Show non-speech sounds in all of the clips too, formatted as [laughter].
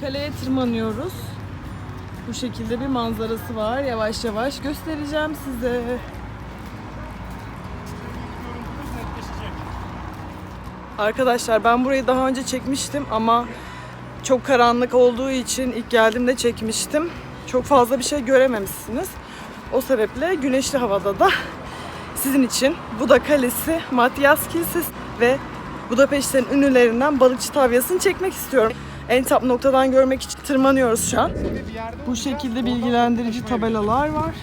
Kaleye tırmanıyoruz. Bu şekilde bir manzarası var. Yavaş yavaş göstereceğim size. Arkadaşlar ben burayı daha önce çekmiştim ama çok karanlık olduğu için ilk geldiğimde çekmiştim. Çok fazla bir şey görememişsiniz. O sebeple güneşli havada da sizin için Buda Kalesi, Matyas Kilisesi ve Budapeşte'nin ünlülerinden balıkçı tavyasını çekmek istiyorum. En tap noktadan görmek için tırmanıyoruz şu an. Bu şekilde bilgilendirici tabelalar var.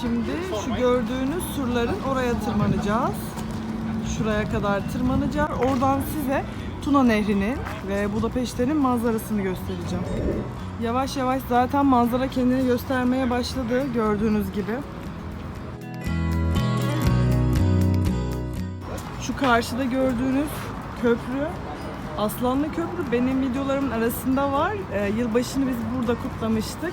Şimdi şu gördüğünüz surların oraya tırmanacağız. Şuraya kadar tırmanacağız. Oradan size Tuna Nehri'nin ve Budapeşte'nin manzarasını göstereceğim. Yavaş yavaş zaten manzara kendini göstermeye başladı gördüğünüz gibi. Şu karşıda gördüğünüz köprü Aslanlı Köprü benim videolarımın arasında var. Ee, yılbaşını biz burada kutlamıştık.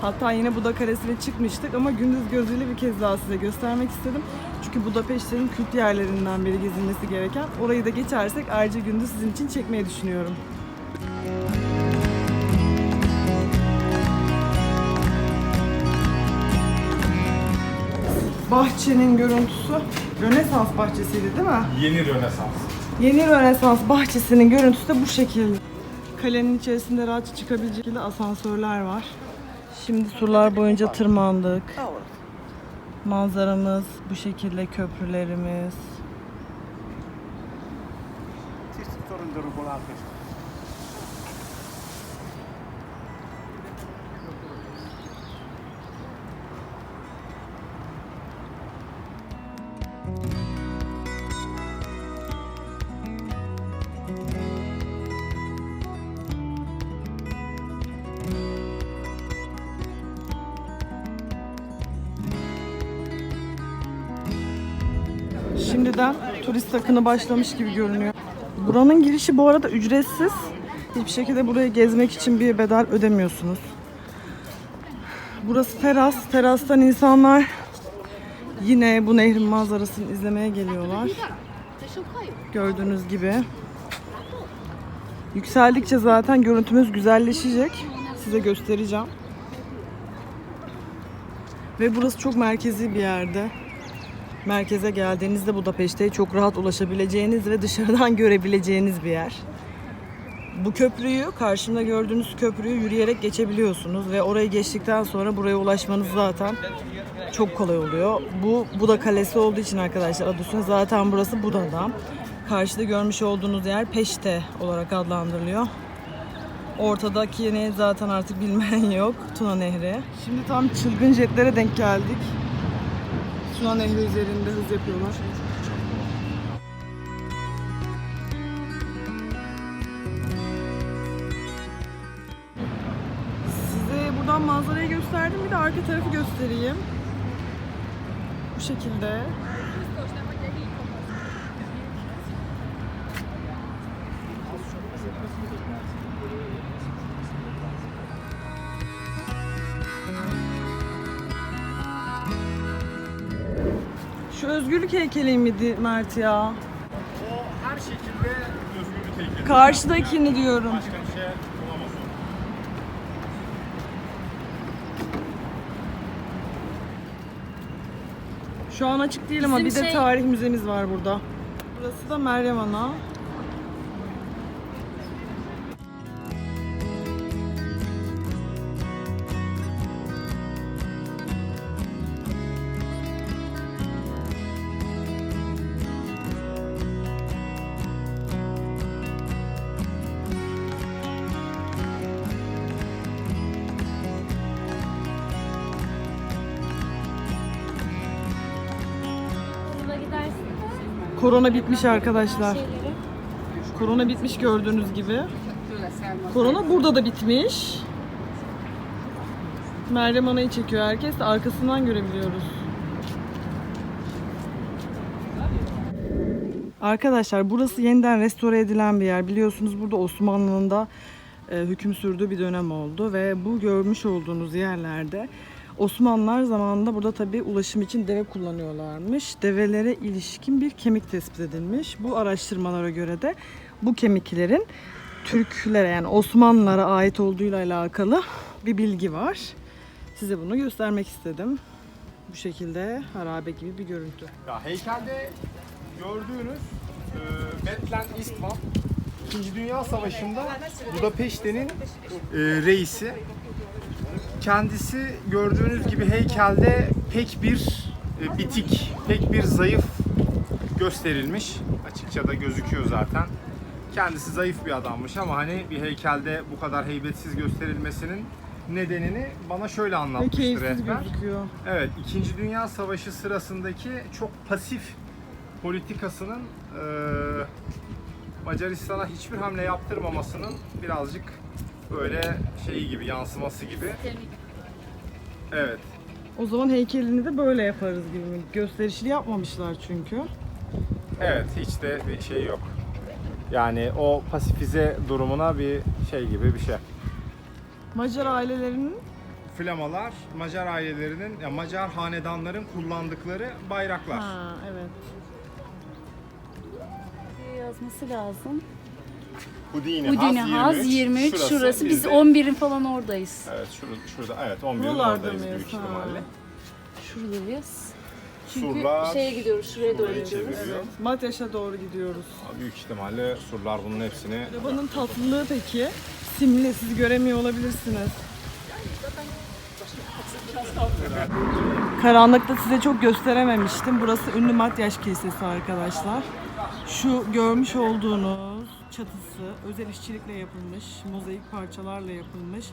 Hatta yine Buda Kalesi'ne çıkmıştık ama gündüz gözüyle bir kez daha size göstermek istedim. Çünkü Budapeşte'nin kült yerlerinden biri gezilmesi gereken. Orayı da geçersek ayrıca gündüz sizin için çekmeyi düşünüyorum. Bahçenin görüntüsü Rönesans bahçesiydi değil mi? Yeni Rönesans. Yeni Rönesans bahçesinin görüntüsü de bu şekilde. Kalenin içerisinde rahat çıkabilecek asansörler var. Şimdi surlar boyunca tırmandık. Manzaramız bu şekilde köprülerimiz. Şimdiden turist akını başlamış gibi görünüyor. Buranın girişi bu arada ücretsiz. Hiçbir şekilde buraya gezmek için bir bedel ödemiyorsunuz. Burası teras. Terastan insanlar yine bu nehrin manzarasını izlemeye geliyorlar. Gördüğünüz gibi. Yükseldikçe zaten görüntümüz güzelleşecek. Size göstereceğim. Ve burası çok merkezi bir yerde. Merkeze geldiğinizde Budapeşte'ye çok rahat ulaşabileceğiniz ve dışarıdan [laughs] görebileceğiniz bir yer. Bu köprüyü, karşımda gördüğünüz köprüyü yürüyerek geçebiliyorsunuz ve orayı geçtikten sonra buraya ulaşmanız zaten çok kolay oluyor. Bu Buda Kalesi olduğu için arkadaşlar adı üstünde zaten burası Buda'da. Karşıda görmüş olduğunuz yer Peşte olarak adlandırılıyor. Ortadaki yine zaten artık bilmeyen yok. Tuna Nehri. Şimdi tam çılgın jetlere denk geldik. Tuna Nehri üzerinde hız yapıyorlar. Size buradan manzarayı gösterdim. Bir de arka tarafı göstereyim. Bu şekilde. Şu özgürlük heykeli miydi Mert ya? O her şekilde özgürlük heykeli. Karşıdakini diyorum. Başka bir şey olamaz o. Şu an açık değil ama bir Bizim de şey- tarih müzemiz var burada. Burası da Meryem Ana. Korona bitmiş arkadaşlar. Korona bitmiş gördüğünüz gibi. Korona burada da bitmiş. Meryem Ana'yı çekiyor herkes de arkasından görebiliyoruz. Arkadaşlar burası yeniden restore edilen bir yer. Biliyorsunuz burada Osmanlı'nın da e, hüküm sürdüğü bir dönem oldu ve bu görmüş olduğunuz yerlerde Osmanlılar zamanında burada tabii ulaşım için deve kullanıyorlarmış. Develere ilişkin bir kemik tespit edilmiş. Bu araştırmalara göre de bu kemiklerin Türklere yani Osmanlılara ait olduğuyla alakalı bir bilgi var. Size bunu göstermek istedim. Bu şekilde harabe gibi bir görüntü. Ya heykelde gördüğünüz e, Bethlen Eastman İkinci Dünya Savaşı'nda Budapeşte'nin e, reisi. Kendisi gördüğünüz gibi heykelde pek bir e, bitik, pek bir zayıf gösterilmiş. Açıkça da gözüküyor zaten. Kendisi zayıf bir adammış ama hani bir heykelde bu kadar heybetsiz gösterilmesinin nedenini bana şöyle Ve anlatmıştır keyifsiz rehber. gözüküyor. Evet, İkinci Dünya Savaşı sırasındaki çok pasif politikasının eee, Macaristan'a hiçbir hamle yaptırmamasının birazcık böyle şeyi gibi, yansıması gibi. Evet, O zaman heykelini de böyle yaparız gibi mi? Gösterişli yapmamışlar çünkü. evet hiç de bir şey yok. Yani o pasifize durumuna bir şey gibi bir şey. Macar ailelerinin Flamalar Macar ailelerinin, ya Macar hanedanların kullandıkları bayraklar. ha evet. Yazması lazım. Houdini, Udine Haz 23. Şurası. Biz bizde- 11'in falan oradayız. Evet şurada, şurada evet 11 Buralarda oradayız mıyız? büyük ihtimalle. Şuradayız. Çünkü Surlar şeye gidiyoruz, şuraya doğru gidiyoruz. çeviriyor. Matyaş'a doğru gidiyoruz. Büyük ihtimalle surlar bunun hepsini Arabanın tatlılığı peki? Simli siz göremiyor olabilirsiniz. Karanlıkta size çok gösterememiştim. Burası ünlü Matyaş Kilisesi arkadaşlar. Şu görmüş olduğunuz çatısı özel işçilikle yapılmış, mozaik parçalarla yapılmış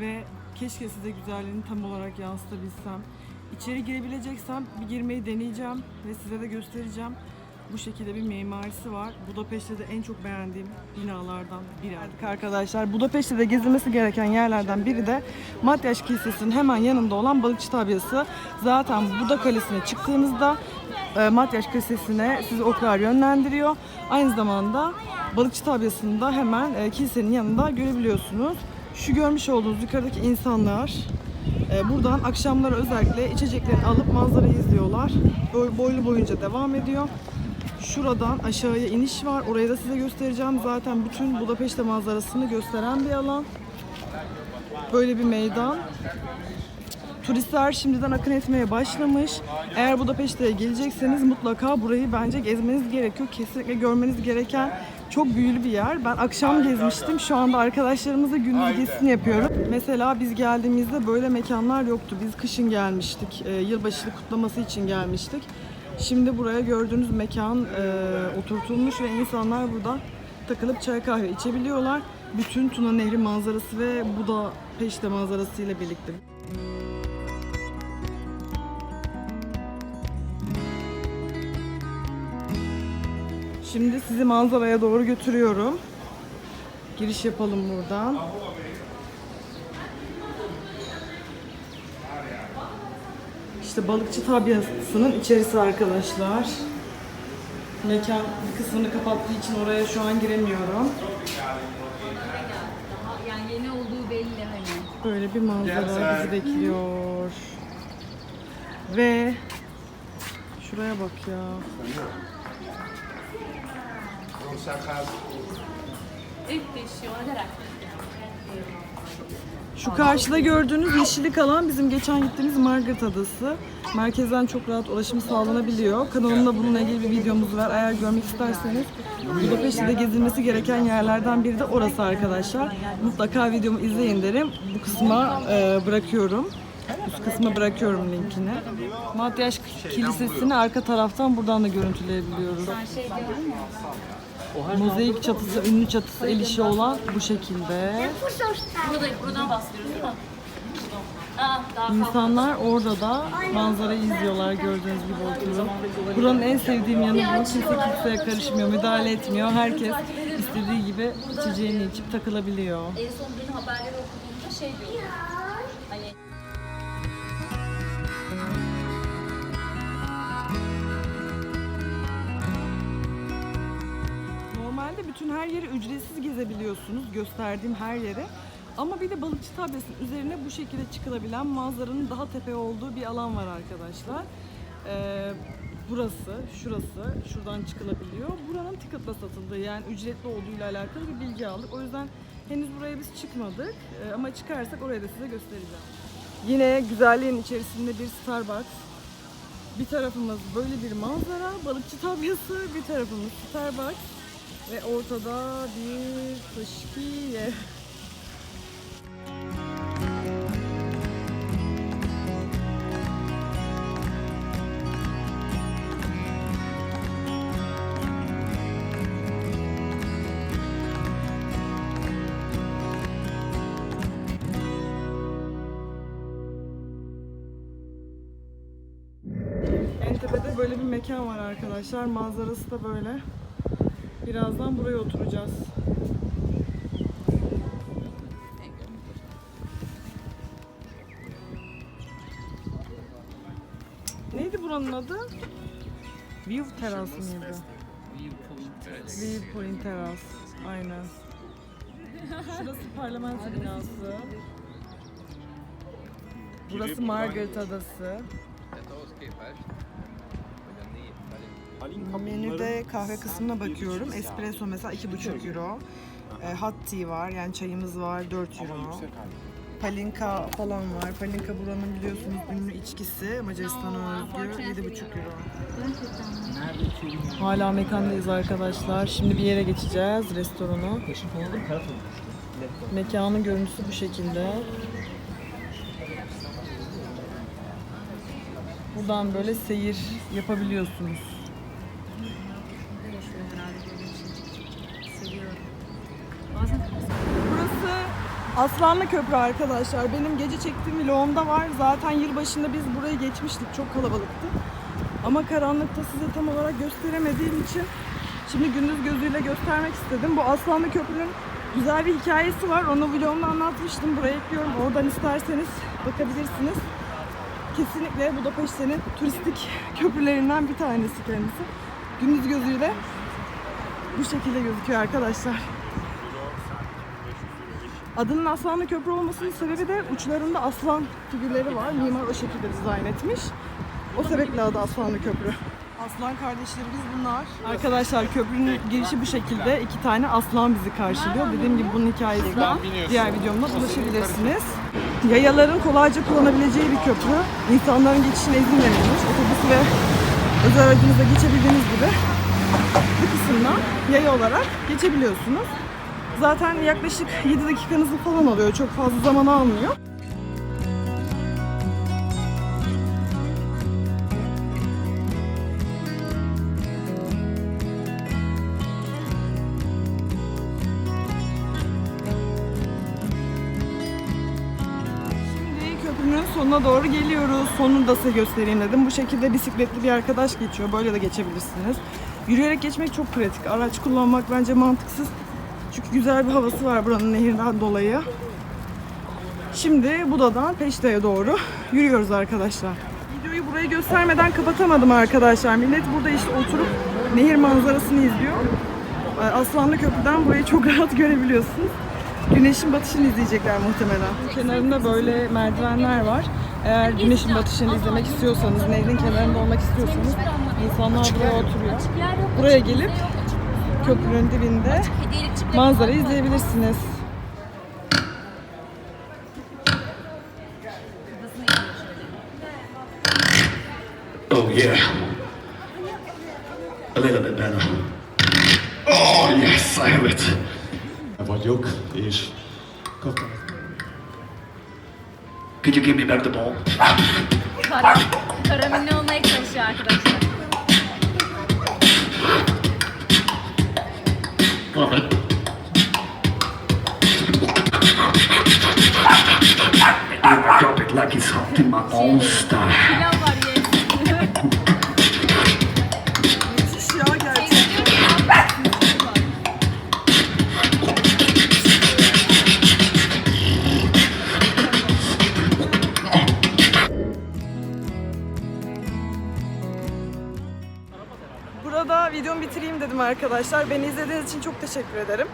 ve keşke size güzelliğini tam olarak yansıtabilsem. İçeri girebileceksem bir girmeyi deneyeceğim ve size de göstereceğim. Bu şekilde bir mimarisi var. Budapeşte de en çok beğendiğim binalardan biri. Arkadaşlar Budapeşte de gezilmesi gereken yerlerden biri de Matyaş Kilisesi'nin hemen yanında olan Balıkçı Tabyası. Zaten Buda Kalesi'ne çıktığınızda e, Matyaş Kilisesi'ne sizi oklar yönlendiriyor. Aynı zamanda Balıkçı Tabyası'nı da hemen e, kilisenin yanında görebiliyorsunuz. Şu görmüş olduğunuz yukarıdaki insanlar e, buradan akşamları özellikle içeceklerini alıp manzarayı izliyorlar. Boy- Boylu boyunca devam ediyor. Şuradan aşağıya iniş var. Orayı da size göstereceğim. Zaten bütün Budapeşte manzarasını gösteren bir alan. Böyle bir meydan. Turistler şimdiden akın etmeye başlamış. Eğer Budapeşte'ye gelecekseniz mutlaka burayı bence gezmeniz gerekiyor. Kesinlikle görmeniz gereken çok büyülü bir yer. Ben akşam gezmiştim. Şu anda arkadaşlarımızla gündüz gezisini yapıyorum. Mesela biz geldiğimizde böyle mekanlar yoktu. Biz kışın gelmiştik. Ee, yılbaşı kutlaması için gelmiştik. Şimdi buraya gördüğünüz mekan e, oturtulmuş ve insanlar burada takılıp çay kahve içebiliyorlar. Bütün Tuna Nehri manzarası ve Buda Peşte manzarası ile birlikte. Şimdi sizi manzaraya doğru götürüyorum. Giriş yapalım buradan. İşte balıkçı tabyasının içerisi arkadaşlar. Mekan bir kısmını kapattığı için oraya şu an giremiyorum. Yani yeni olduğu belli hani. Böyle bir manzara bizi bekliyor. Ve şuraya bak ya. Şu karşıda gördüğünüz yeşillik alan bizim geçen gittiğimiz Margaret Adası. Merkezden çok rahat ulaşım sağlanabiliyor. Kanalımda bununla ilgili bir videomuz var. Eğer görmek isterseniz Budapeşte'de gezilmesi gereken yerlerden biri de orası arkadaşlar. Mutlaka videomu izleyin derim. Bu kısma e, bırakıyorum. Üst kısma bırakıyorum linkini. Matyaş Kilisesi'ni arka taraftan buradan da görüntüleyebiliyoruz. Ben şey. Mozaik çatısı, ünlü çatısı el işi olan bu şekilde. Buradayım, buradan bahsediyoruz değil mi? İnsanlar orada da manzarayı izliyorlar gördüğünüz gibi oturup. Buranın en sevdiğim yanı bu. Kimse kimseye karışmıyor, müdahale etmiyor. Herkes istediği gibi içeceğini içip takılabiliyor. En son dün haberleri okuduğumda şey diyordu. Her yeri ücretsiz gezebiliyorsunuz. Gösterdiğim her yeri. Ama bir de balıkçı tablasının üzerine bu şekilde çıkılabilen manzaranın daha tepe olduğu bir alan var arkadaşlar. Ee, burası, şurası, şuradan çıkılabiliyor. Buranın ticket'la satıldığı yani ücretli olduğuyla alakalı bir bilgi aldık. O yüzden henüz buraya biz çıkmadık Ee, ama çıkarsak orayı da size göstereceğim. Yine güzelliğin içerisinde bir Starbucks. Bir tarafımız böyle bir manzara, balıkçı tabyası, bir tarafımız Starbucks ve ortada bir fışkiye. En böyle bir mekan var arkadaşlar. Manzarası da böyle. Birazdan buraya oturacağız. Neydi buranın adı? View Terrace mıydı? Viewpoint Terrace. Aynen. Şurası parlamento binası. Burası Margaret Adası. Menüde kahve kısmına bakıyorum. Espresso mesela 2,5 euro. E, hot tea var yani çayımız var 4 euro. Palinka falan var. Palinka buranın biliyorsunuz ünlü içkisi. Macaristan'a özgü 7,5 euro. Hala mekandayız arkadaşlar. Şimdi bir yere geçeceğiz. Restorana. Mekanın görüntüsü bu şekilde. Buradan böyle seyir yapabiliyorsunuz. Aslanlı Köprü arkadaşlar. Benim gece çektiğim vlogumda var. Zaten yılbaşında biz burayı geçmiştik. Çok kalabalıktı. Ama karanlıkta size tam olarak gösteremediğim için şimdi gündüz gözüyle göstermek istedim. Bu Aslanlı Köprü'nün güzel bir hikayesi var. Onu vlogumda anlatmıştım. Buraya ekliyorum. Oradan isterseniz bakabilirsiniz. Kesinlikle Budapeşte'nin turistik [laughs] köprülerinden bir tanesi kendisi. Gündüz gözüyle bu şekilde gözüküyor arkadaşlar. Adının Aslanlı Köprü olmasının sebebi de uçlarında aslan figürleri var. Mimar o şekilde dizayn etmiş. O sebeple adı Aslanlı Köprü. Aslan kardeşleri biz bunlar. Arkadaşlar köprünün girişi bu şekilde. iki tane aslan bizi karşılıyor. Dediğim gibi bunun hikayesine diğer videomda ulaşabilirsiniz. Yayaların kolayca kullanabileceği bir köprü. İnsanların geçişine izin verilmiş. Otobüs ve özel aracınızla geçebildiğiniz gibi bu kısımdan yaya olarak geçebiliyorsunuz. Zaten yaklaşık 7 dakikanızı falan alıyor. Çok fazla zaman almıyor. Köprünün sonuna doğru geliyoruz. Sonunu da size göstereyim dedim. Bu şekilde bisikletli bir arkadaş geçiyor. Böyle de geçebilirsiniz. Yürüyerek geçmek çok pratik. Araç kullanmak bence mantıksız. Çünkü güzel bir havası var buranın nehirden dolayı. Şimdi Buda'dan Peşte'ye doğru yürüyoruz arkadaşlar. Videoyu burayı göstermeden kapatamadım arkadaşlar. Millet burada işte oturup nehir manzarasını izliyor. Aslanlı Köprü'den burayı çok [laughs] rahat görebiliyorsunuz. Güneşin batışını izleyecekler muhtemelen. Kenarında böyle merdivenler var. Eğer güneşin batışını izlemek istiyorsanız, nehrin kenarında olmak istiyorsanız insanlar buraya oturuyor. Buraya gelip köprünün dibinde manzarayı izleyebilirsiniz. Oh yeah. A little bit better. Oh yes, I have it. Vagyok, és kaptam. Could you give me back the ball? Kara, karamünlü olmaya çalışıyor arkadaşlar. Alright. I drop it like it's hot in my own style. Arkadaşlar. Beni izlediğiniz için çok teşekkür ederim.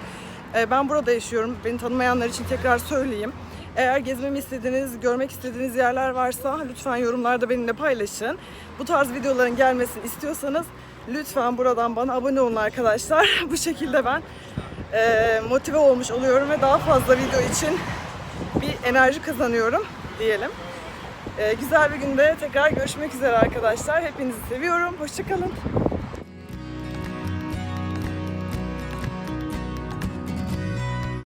Ee, ben burada yaşıyorum. Beni tanımayanlar için tekrar söyleyeyim. Eğer gezmemi istediğiniz, görmek istediğiniz yerler varsa lütfen yorumlarda benimle paylaşın. Bu tarz videoların gelmesini istiyorsanız lütfen buradan bana abone olun arkadaşlar. [laughs] Bu şekilde ben e, motive olmuş oluyorum ve daha fazla video için bir enerji kazanıyorum diyelim. E, güzel bir günde tekrar görüşmek üzere arkadaşlar. Hepinizi seviyorum. Hoşçakalın.